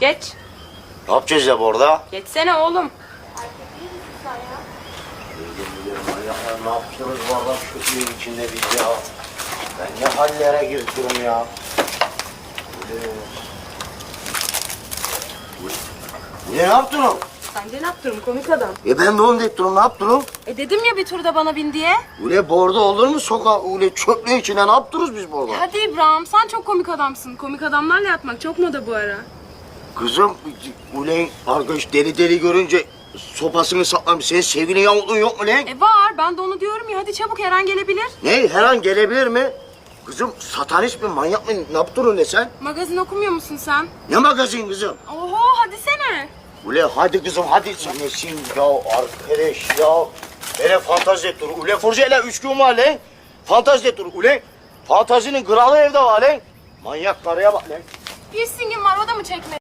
Geç. Ne yapacağız ya bu orada? Geçsene oğlum. Manyaklar ne yaptınız bu arada şu suyun içinde biz ya? Ben ne hallere girdim ya? Ne yaptın o? Sence ne yaptın komik adam? E ben de onu deyip durum ne yaptın o? E dedim ya bir turda bana bin diye. Ule borda olur mu sokağa? Ule çöplüğün içine ne yaptınız biz burada? Hadi İbrahim sen çok komik adamsın. Komik adamlarla yatmak çok moda bu ara. Kızım, ulan arkadaş deli deli görünce sopasını saklamış. Senin sevgilin yamukluğun yok mu lan? E var ben de onu diyorum ya hadi çabuk her an gelebilir. Ne, her an gelebilir mi? Kızım satanist mi, manyak mı? Ne yaptın ne sen? Magazin okumuyor musun sen? Ne magazin kızım? Oho hadi sene. Ule hadi kızım hadi. Sen nesin ya arkadaş ya? Hele fantazi et dur. Ule hele üç gün var lan. Fantazi et dur. Ule fantazinin kralı evde var lan. Manyak karıya bak lan. Bir singin var o da mı çekmedi?